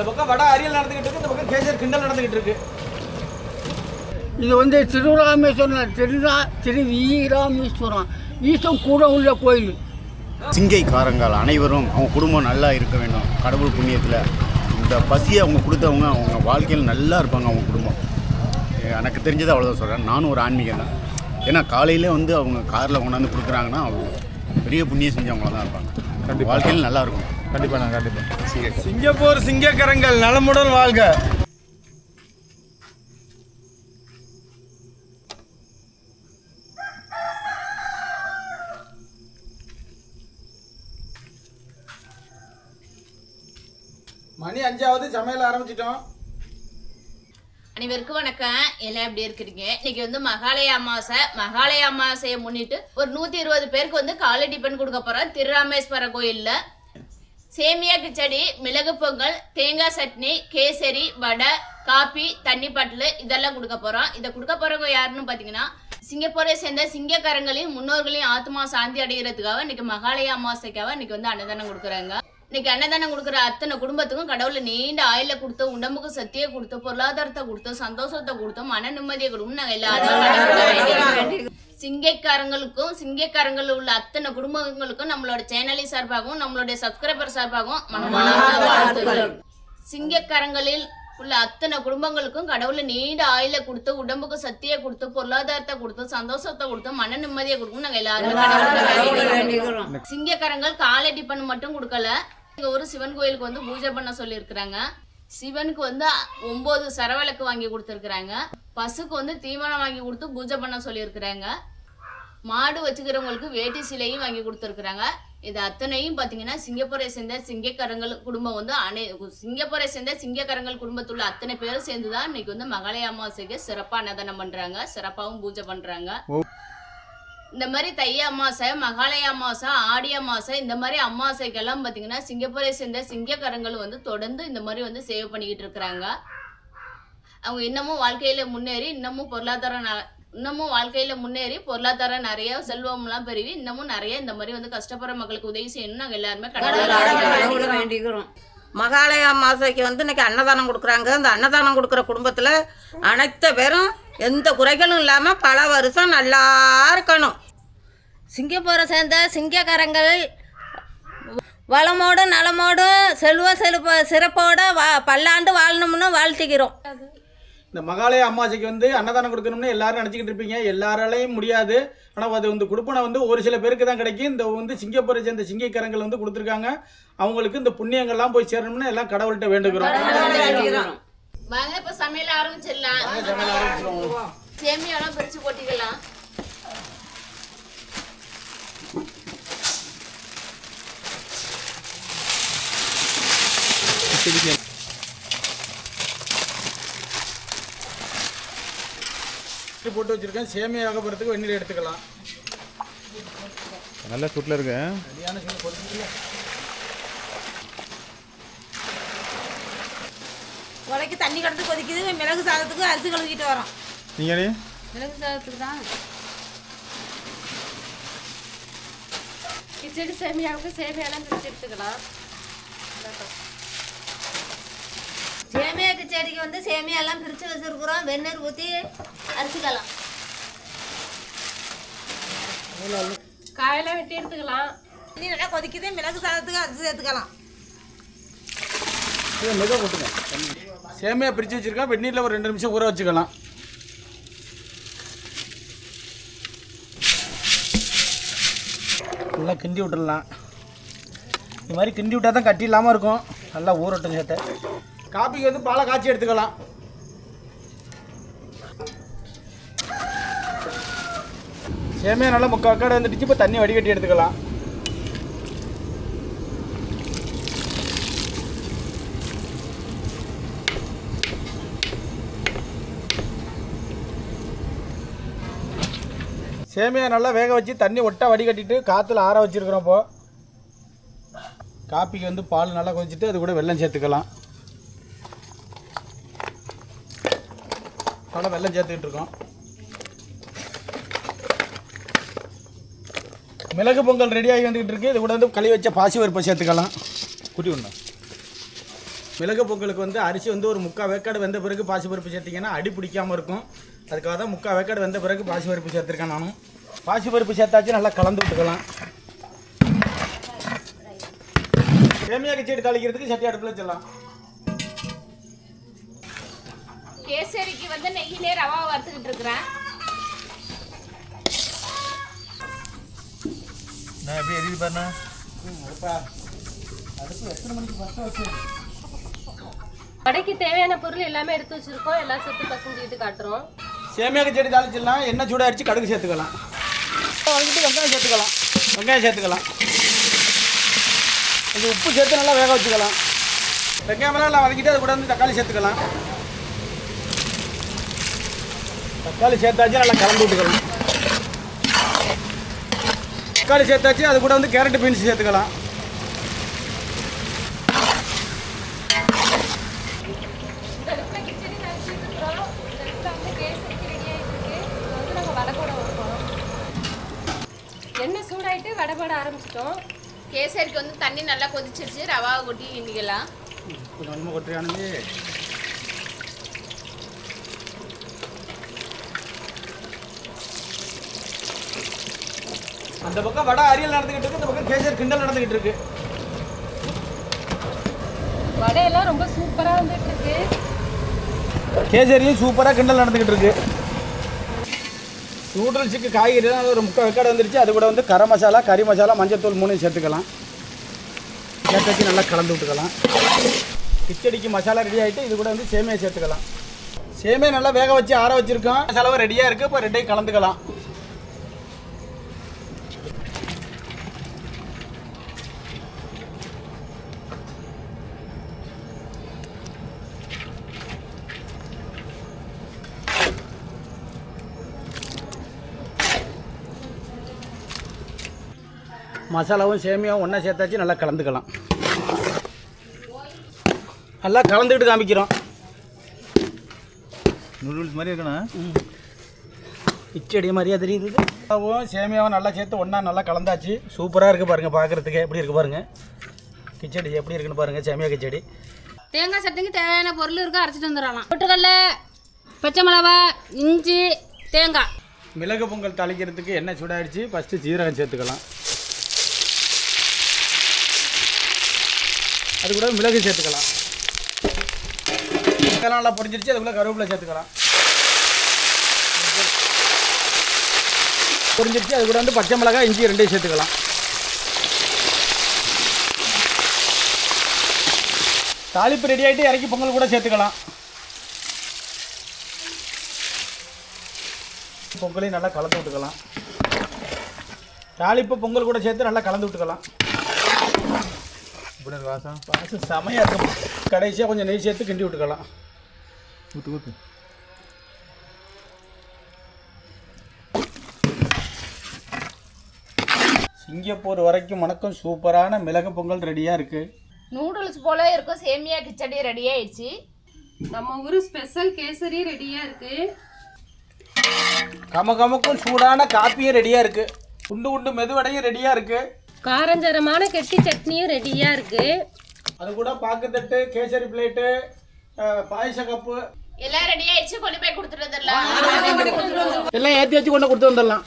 இந்த பக்கம் வட அரியல் நடந்துகிட்டு இருக்கு இந்த பக்கம் கேசர் கிண்டல் நடந்துகிட்டு இருக்கு. இது வந்து திருராமேஸ்வரம் திருநா திரு வீராமேஸ்வரம் ஈசம் கூட உள்ள கோயில். சிங்கைக்காரங்கள் அனைவரும் அவங்க குடும்பம் நல்லா இருக்க வேண்டும். கடவுள் புண்ணியத்தில் இந்த பசியை அவங்க கொடுத்தவங்க அவங்க வாழ்க்கையில் நல்லா இருப்பாங்க அவங்க குடும்பம். எனக்கு தெரிஞ்சது அவ்வளோதான் சொல்கிறேன் நானும் ஒரு ஆன்மீகம் தான். ஏன்னா காலையிலே வந்து அவங்க காரில் கொண்டாந்து கொடுக்குறாங்கன்னா அவங்க பெரிய புண்ணியம் செஞ்சவங்கள தான் இருப்பாங்க வாழ்க்கையில் நல்லா இருக்கும். கண்டிப்பாக நான் கண்டிப்பாக சிங்கப்பூர் சிங்கக்கரங்கள் நலமுடன் வாழ்க. மணி அஞ்சாவது சமையல் ஆரம்பிச்சிட்டோம். அனைவருக்கும் வணக்கம். எல்லாம் எப்படி இருக்கிறீங்க? இன்னைக்கு வந்து மகாலய அமாவாசை. மகாலய அமாவாசையை முன்னிட்டு ஒரு நூத்தி இருபது பேருக்கு வந்து காலை டிபன் கொடுக்க போறோம். திருராமேஸ்வரம் கோயில்ல. சேமியா கிச்சடி மிளகு பொங்கல் தேங்காய் சட்னி கேசரி வடை காபி தண்ணி பாட்டில் இதெல்லாம் கொடுக்க போகிறோம் இதை கொடுக்க போகிறவங்க யாருன்னு பார்த்தீங்கன்னா சிங்கப்பூரை சேர்ந்த சிங்கக்காரங்களையும் முன்னோர்களையும் ஆத்மா சாந்தி அடைகிறதுக்காக இன்னைக்கு மகாலய அமாவாசைக்காக இன்னைக்கு வந்து அன்னதானம் கொடுக்குறாங்க. இன்னைக்கு அன்னதானம் கொடுக்குற அத்தனை குடும்பத்துக்கும் கடவுளை நீண்ட ஆயில கொடுத்து உடம்புக்கு சக்தியை கொடுத்து பொருளாதாரத்தை கொடுத்து சந்தோஷத்தை கொடுத்து மன நிம்மதியை கொடுக்கும் நாங்க எல்லாரும். சிங்கைக்காரங்களுக்கும் சிங்கைக்காரங்கள் உள்ள அத்தனை குடும்பங்களுக்கும் நம்மளோட சேனலை சார்பாகவும் நம்மளுடைய சப்ஸ்கிரைபர் சார்பாகவும் மனமார்ந்த வாழ்த்துக்கள் சிங்கக்காரங்களில் உள்ள அத்தனை குடும்பங்களுக்கும் கடவுளை நீண்ட ஆயில கொடுத்து உடம்புக்கு சக்தியை கொடுத்து பொருளாதாரத்தை கொடுத்து சந்தோஷத்தை கொடுத்து மன நிம்மதியை கொடுக்கும் நாங்க எல்லாரும். சிங்கக்காரங்கள் காலை டிபன் மட்டும் கொடுக்கல எங்கள் ஊர் சிவன் கோயிலுக்கு வந்து பூஜை பண்ண சொல்லியிருக்கிறாங்க. சிவனுக்கு வந்து ஒன்பது சரவிளக்கு வாங்கி கொடுத்துருக்குறாங்க. பசுக்கு வந்து தீவனம் வாங்கி கொடுத்து பூஜை பண்ண சொல்லியிருக்கிறாங்க. மாடு வச்சுக்கிறவங்களுக்கு வேட்டி சிலையும் வாங்கி கொடுத்துருக்குறாங்க. இது அத்தனையும் பார்த்தீங்கன்னா சிங்கப்பூரை சேர்ந்த சிங்கக்கரங்கள் குடும்பம் வந்து அனை சிங்கப்பூரை சேர்ந்த சிங்கக்கரங்கள் குடும்பத்துள்ள அத்தனை பேரும் சேர்ந்து தான் இன்னைக்கு வந்து மகாலய அமாவாசைக்கு சிறப்பாக அன்னதானம் பண்ணுறாங்க சிறப்பாகவும் பூஜை பண்ணுறாங்க இந்த மாதிரி தை அமாவாசை மகாலய அமாவாசை ஆடி அமாவாசை இந்த மாதிரி அமாவாசைக்கெல்லாம் பார்த்தீங்கன்னா சிங்கப்பூரை சேர்ந்த சிங்கக்கரங்கள் வந்து தொடர்ந்து இந்த மாதிரி வந்து சேவ் பண்ணிக்கிட்டு இருக்கிறாங்க. அவங்க இன்னமும் வாழ்க்கையில முன்னேறி இன்னமும் பொருளாதாரம் ந- இன்னமும் வாழ்க்கையில முன்னேறி பொருளாதாரம் நிறைய செல்வம்லாம் பெருகி இன்னமும் நிறைய இந்த மாதிரி வந்து கஷ்டப்படுற மக்களுக்கு உதவி செய்யணும்னு நாங்கள் எல்லாருமே வேண்டிக்கிறோம். மகாலய அமாவாசைக்கு வந்து இன்னைக்கு அன்னதானம் கொடுக்குறாங்க. அந்த அன்னதானம் கொடுக்குற குடும்பத்தில் அனைத்து பேரும் எந்த குறைகளும் இல்லாமல் பல வருஷம் நல்லா இருக்கணும். சிங்கப்பூரை சேர்ந்த சிங்கக்காரங்கள் வளமோடு நலமோடு செல்வ செழிப்ப சிறப்போடு வா பல்லாண்டு வாழணும்னு வாழ்த்திக்கிறோம் இந்த மகாலய அம்மாசிக்கு வந்து அன்னதானம் கொடுக்கணும்னு எல்லாரும் நினச்சிக்கிட்டு இருப்பீங்க. எல்லாராலையும் முடியாது. ஆனால் அது வந்து கொடுப்பனை வந்து ஒரு சில பேருக்கு தான் கிடைக்கும். இந்த வந்து சிங்கப்பூரை சேர்ந்த சிங்கக்கரங்கள் வந்து கொடுத்துருக்காங்க. அவங்களுக்கு இந்த புண்ணியங்கள்லாம் போய் சேரணும்னு எல்லாம் கடவுள்கிட்ட வேண்டுகிறோம். வாங்க இப்ப சமையல் ஆரம்பிச்சிடலாம். சேமியாலாம் பிரிச்சு போட்டிக்கலாம். போட்டு வச்சிருக்கேன். சேமியா ஆக போகிறதுக்கு வெந்நீர் எடுத்துக்கலாம். நல்ல சூட்டில் இருக்கு. உலைக்கு தண்ணி கடந்து கொதிக்குது மிளகு சாதத்துக்கு அரிசி கழுவிட்டு வரோம். நீங்கள் மிளகு சாதத்துக்கு தான். கிச்சடி சேமியாவுக்கு சேமியாலாம் பிரிச்சு எடுத்துக்கலாம். சேமியா கிச்சடிக்கு வந்து சேமியாலாம் பிரித்து வச்சுருக்குறோம். வெந்நீர் ஊற்றி அரிசிக்கலாம். காயெல்லாம் வெட்டி எடுத்துக்கலாம். தண்ணி நல்லா கொதிக்குது மிளகு சாதத்துக்கு அரிசி சேர்த்துக்கலாம். இதை மெதுவாக போட்டுங்க சேமியா பிரித்து வச்சுருக்கேன் வெந்நீரில் ஒரு ரெண்டு நிமிஷம் ஊற வச்சுக்கலாம். நல்லா கிண்டி விட்டுடலாம். இது மாதிரி கிண்டி விட்டால் தான் கட்டி இல்லாமல் இருக்கும். நல்லா ஊறட்டும் சேர்த்து. காப்பிக்கு வந்து பாலை காய்ச்சி எடுத்துக்கலாம். சேமியா நல்லா முக்கால் வந்துடுச்சு இப்போ தண்ணி வடிகட்டி எடுத்துக்கலாம். சேமியா நல்லா வேக வச்சு தண்ணி ஒட்டா வடிகட்டிட்டு காற்றுல ஆற வச்சுருக்குறோம் இப்போது காப்பிக்கு வந்து பால் நல்லா கொதிச்சுட்டு அது கூட வெள்ளம் சேர்த்துக்கலாம். நல்லா வெல்லம் சேர்த்துக்கிட்டு இருக்கோம். மிளகு பொங்கல் ரெடியாகி வந்துக்கிட்டு இருக்கு. இது கூட வந்து களி வச்ச பாசி பருப்பை சேர்த்துக்கலாம். குட்டி ஒன்று மிளகு பொங்கலுக்கு வந்து அரிசி வந்து ஒரு முக்கால் வேக்காடு வெந்த பிறகு பாசிப்பருப்பு சேர்த்திங்கன்னா அடி பிடிக்காமல் இருக்கும். அதுக்காக தான் முக்கால் வேக்காடு வெந்த பிறகு பாசிப்பருப்பு சேர்த்துருக்கேன் நானும். பாசிப்பருப்பு சேர்த்தாச்சு நல்லா கலந்து விட்டுக்கலாம். சேமியா கிச்சடி தாளிக்கிறதுக்கு சட்டி அடுப்பில் வச்சிடலாம். கேசரிக்கு வந்து நெய்யிலே ரவா வறுத்துக்கிட்டு இருக்கிறேன். நான் எப்படி எரியுது பாருண்ணா? கடைக்கு தேவையான பொருள் எல்லாமே எடுத்து வச்சிருக்கோம். எல்லாம் சேர்த்து பசஞ்சுக்கிட்டு காட்டுறோம். சேமியா செடி தாளிச்சிடலாம். எண்ணெய் சூடாரிச்சு கடுகு சேர்த்துக்கலாம். வந்துட்டு வெங்காயம் சேர்த்துக்கலாம். வெங்காயம் சேர்த்துக்கலாம். கொஞ்சம் உப்பு சேர்த்து நல்லா வேக வச்சுக்கலாம். வெங்காயமெல்லாம் நல்லா வதக்கிட்டு அது கூட வந்து தக்காளி சேர்த்துக்கலாம். தக்காளி சேர்த்தாச்சு நல்லா கலந்து விட்டுக்கலாம். தக்காளி சேர்த்தாச்சு அது கூட வந்து கேரட் பீன்ஸ் சேர்த்துக்கலாம் இந்த இடத்துல கிச்சடி நினச்சிட்டு இருக்கிறோம் இந்த இடத்துல வந்து கேசரிக்கு ரெடி ஆகிட்டு இருக்கு இது வந்து நாங்கள் வடை போட வைப்போம் சூடாயிட்டு வடை போட ஆரம்பிச்சிட்டோம். கேசரிக்கு வந்து தண்ணி நல்லா கொதிச்சிருச்சு. ரவாவை கொட்டி கிண்டிக்கலாம். கொஞ்சம் கொஞ்சமாக கொட்டுறியானது அந்த பக்கம் வடை அரியல் நடந்துகிட்டு இருக்கு இந்த பக்கம் கேசர் கிண்டல் நடந்துகிட்டு இருக்கு. வடையெல்லாம் ரொம்ப சூப்பராக வந்துட்டு இருக்கு. கேசரியும் சூப்பராக கிண்டல் நடந்துகிட்டு இருக்கு. நூடுல்ஸுக்கு காய்கறிலாம் ஒரு முக்கால் வெக்காடு வந்துருச்சு. அது கூட வந்து கரம் மசாலா கறி மசாலா மஞ்சத்தூள் மூணையும் சேர்த்துக்கலாம். சேர்த்து நல்லா கலந்து விட்டுக்கலாம். கிச்சடிக்கு மசாலா ரெடி ஆகிட்டு இது கூட வந்து சேமியா சேர்த்துக்கலாம். சேமியா நல்லா வேக வச்சு ஆற வச்சுருக்கோம். மசாலாவும் ரெடியாக இருக்குது இப்போ ரெண்டையும் கலந்துக்கலாம். மசாலாவும் சேமியாவும் ஒன்றா சேர்த்தாச்சு நல்லா கலந்துக்கலாம். நல்லா கலந்துக்கிட்டு காமிக்கிறோம். நூடுல்ஸ் மாதிரி இருக்கணும் கிச்சடி மாதிரியா தெரியுது? மசாலாவும் சேமியாவும் நல்லா சேர்த்து ஒன்றா நல்லா கலந்தாச்சு. சூப்பராக இருக்குது பாருங்கள் பார்க்குறதுக்கு எப்படி இருக்குது பாருங்கள் கிச்சடி எப்படி இருக்குன்னு பாருங்கள் சேமியா கிச்சடி. தேங்காய் சட்னிக்கு தேவையான பொருள் இருக்கு அரைச்சிட்டு வந்துடலாம். பொட்டுக்கடல பச்சை மிளகா இஞ்சி தேங்காய். மிளகு பொங்கல் தாளிக்கிறதுக்கு எண்ணெய் சூடாயிடுச்சு. ஃபஸ்ட்டு சீரகம் சேர்த்துக்கலாம். அது கூட மிளகு சேர்த்துக்கலாம். இதெல்லாம் நல்லா பொரிஞ்சிருச்சு அதுக்குள்ளே கருவேப்பிலை சேர்த்துக்கலாம். பொரிஞ்சிருச்சு அது கூட வந்து பச்சை மிளகாய் இஞ்சி ரெண்டையும் சேர்த்துக்கலாம். தாளிப்பு ரெடி ஆகிட்டு இறக்கி பொங்கல் கூட சேர்த்துக்கலாம். பொங்கலையும் நல்லா கலந்து விட்டுக்கலாம். தாளிப்பு பொங்கல் கூட சேர்த்து நல்லா கலந்து விட்டுக்கலாம். இப்படி வாசம். வாசம் செமையாக இருக்கும். கடைசியாக கொஞ்சம் நெய் சேர்த்து கிண்டி விட்டுக்கலாம். ஊற்று ஊற்று சிங்கப்பூர் வரைக்கும் வணக்கம். சூப்பரான மிளகு பொங்கல் ரெடியாக இருக்குது நூடுல்ஸ் போல இருக்கும். சேமியா கிச்சடி ரெடி ஆயிடுச்சு. நம்ம ஊர் ஸ்பெஷல் கேசரி ரெடியாக இருக்கு. கம கமக்கும் சூடான காப்பியும் ரெடியாக இருக்குது உண்டு உண்டு மெதுவடையும் ரெடியாக இருக்குது காரஞ்சரமான கெட்டி சட்னியும் ரெடியாக இருக்கு. அது கூட பாக்குத்தட்டு கேசரி பிளேட்டு பாயச கப்பு. எல்லாம் ரெடி ஆயிடுச்சு கொண்டு போய் கொடுத்துட்டு வந்துடலாம். எல்லாம் ஏற்றி வச்சு கொண்டு கொடுத்து வந்துடலாம்.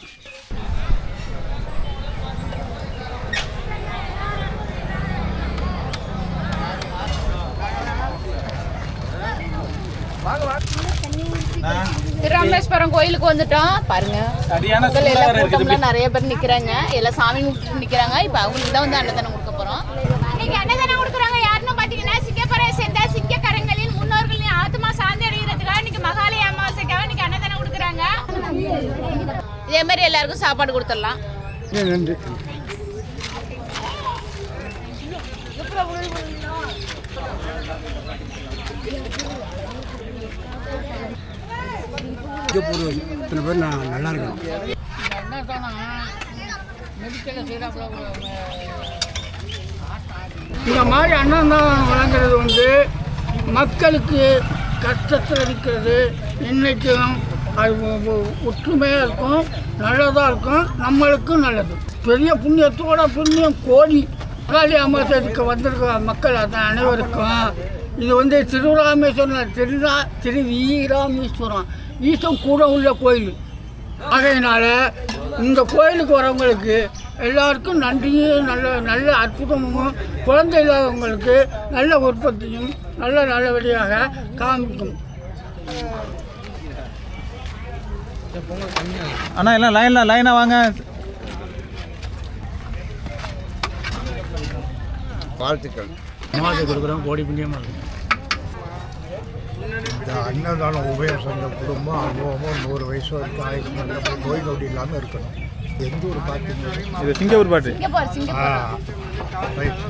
திருராமேஸ்வரம் கோயிலுக்கு வந்துட்டோம். பாருங்க. எல்லாம் கூட்டம்லாம் நிறைய பேர் நிக்கிறாங்க. எல்லாம் சாமி கும்பிட்டு நிக்கிறாங்க. இப்போ அவங்களுக்கு தான் வந்து அன்னதானம் கொடுக்க போறோம். இன்னைக்கு அன்னதானம் கொடுக்குறாங்க. யாருன்னு பாத்தீங்கன்னா சிங்கப்பறை சேர்ந்த சிங்கக்கரங்களில் முன்னோர்களின் ஆத்மா சாந்தி அடைகிறதுக்காக இன்னைக்கு மகாலய அமாவாசைக்காக இன்னைக்கு அன்னதானம் கொடுக்குறாங்க. இதே மாதிரி எல்லாருக்கும் சாப்பாடு கொடுத்துடலாம். நன்றி. சிங்கப்பூர் இத்தனை பேர் நான் நல்லா இருக்கணும். இந்த மாதிரி அன்னதானம் வழங்குறது வந்து மக்களுக்கு கஷ்டத்தில் இருக்கிறது. இன்றைக்கும் அது ஒற்றுமையாக இருக்கும் நல்லதாக இருக்கும் நம்மளுக்கும் நல்லது. பெரிய புண்ணியத்தோட புண்ணியம் கோடி. காளி அமாவாசைக்கு வந்திருக்க மக்கள் அதான் அனைவருக்கும். இது வந்து திருராமேஸ்வரம் திருநா திரு ஈசன் கூட உள்ள கோயில். ஆகையினால இந்த கோயிலுக்கு வரவங்களுக்கு எல்லாருக்கும் நன்றியும் நல்ல நல்ல அற்புதமும் குழந்தை இல்லாதவங்களுக்கு நல்ல உற்பத்தியும் நல்ல நல்லபடியாக காமிக்கும். அண்ணா எல்லாம் லைனில் லைனாக வாங்க. வாழ்த்துக்கள். கொடுக்குறோம் கோடி புண்ணியமாக இருக்கும் இந்த அன்னதானம் உபயம் சொந்த குடும்பம் அனுபவமும் நூறு வயசு வரைக்கும் நல்ல நோய் நொடி இல்லாமல் இருக்கணும். எந்த ஒரு பாட்டு இது சிங்கப்பூர் பாட்டு. ஆ ரைட்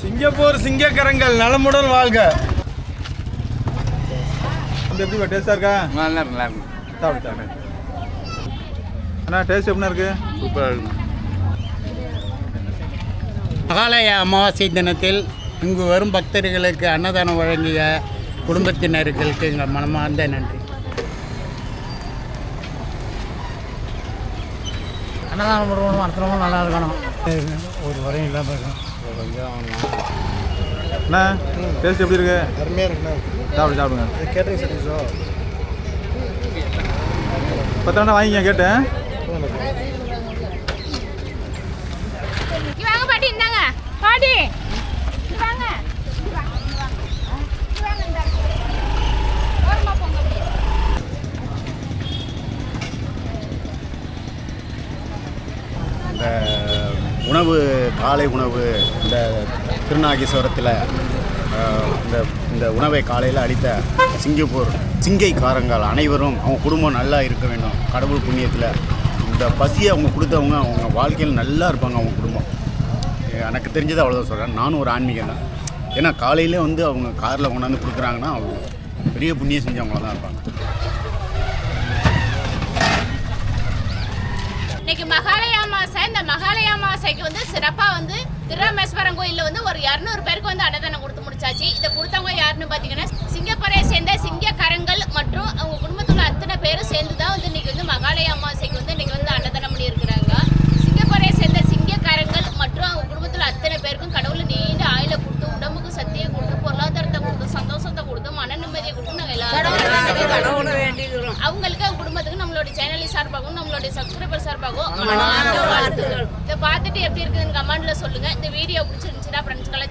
சிங்கப்பூர் சிங்கக்கரங்கள் நலமுடன் வாழ்க. எப்படி டேஸ்ட்டாக இருக்கா? நல்லா இருக்கு நல்லா இருக்கு. சாப்பிடு சாப்பிடு. அண்ணா டேஸ்ட் எப்படிண்ணா இருக்கு? சூப்பராக இருக்கு. மகாலய அமாவாசை தினத்தில் இங்கு வரும் பக்தர்களுக்கு அன்னதானம் வழங்கிய குடும்பத்தினர்களுக்கு எங்கள் மனமார்ந்த நன்றி. அன்னதானம் பண்ணுறவங்க அத்தனமும் நல்லா இருக்கணும். ஒரு வரையும் இல்லாமல் இருக்கணும். அண்ணா டேஸ்ட் எப்படி இருக்கு? அருமையாக இருக்குண்ணா. சாப்பிடு சாப்பிடுங்க. கேட்டரிங் சர்வீஸோ பத்தாண்டா வாங்கிக்க கேட்டேன். வாங்க பாட்டி இந்தாங்க. பாட்டி வாங்க இந்த உணவு காலை உணவு இந்த திருநாகேஸ்வரத்தில் இந்த இந்த உணவை காலையில் அளித்த சிங்கப்பூர் சிங்கைக்காரங்கள் அனைவரும் அவங்க குடும்பம் நல்லா இருக்க வேண்டும். கடவுள் புண்ணியத்தில். இந்த பசியை அவங்க கொடுத்தவங்க அவங்க வாழ்க்கையில் நல்லா இருப்பாங்க அவங்க குடும்பம். எனக்கு தெரிஞ்சது அவ்வளோதான் சொல்கிறேன் நானும் ஒரு ஆன்மீகம் தான். ஏன்னா காலையிலே வந்து அவங்க காரில் கொண்டாந்து கொடுக்குறாங்கன்னா அவங்க பெரிய புண்ணியம் செஞ்சவங்கள தான் இருப்பாங்க. இன்னைக்கு மகாலய அமாவாசை. இந்த மகாலய அமாவாசைக்கு வந்து சிறப்பாக வந்து திருராமேஸ்வரம் கோயில்ல வந்து ஒரு இரநூறு பேருக்கு வந்து அன்னதானம் கொடுத்து முடிச்சாச்சு. இதை கொடுத்தவங்க யாருன்னு பார்த்தீங்கன்னா சிங்கப்பூரை சேர்ந்த சிங்க கரங்கள் மற்றும் அவங்க குடும்பத்தை அத்தனை பேரும் சேர்ந்து தான் வந்து இன்னைக்கு வந்து மகாலய அமாவாசைக்கு வந்து இன்னைக்கு வந்து அன்னதானம் பண்ணி இருக்கிறாங்க சிங்கப்பூரை சேர்ந்த சிங்க கரங்கள் மற்றும் அவங்க குடும்பத்துல அத்தனை பேருக்கும் கடவுள் நீண்ட ஆயுள கொடுத்து உடம்புக்கு சக்தியை கொடுத்து பொருளாதாரத்தை கொடுத்து சந்தோஷத்தை கொடுத்து மன நிம்மதியை கொடுத்து நாங்க எல்லாரும் அவங்களுக்கு அவங்க குடும்பத்துக்கு நம்மளோட சேனல் சார்பாகவும் நம்மளுடைய சப்ஸ்கிரைபர் சார்பாகவும் வாழ்த்துக்கள். இதை பார்த்துட்டு எப்படி இருக்குதுன்னு கமெண்ட்ல சொல்லுங்க. இந்த வீடியோ பிடிச்சிருந்துச்சுன்னா ஃப்ரெண்ட்ஸ்க்கெல்லாம்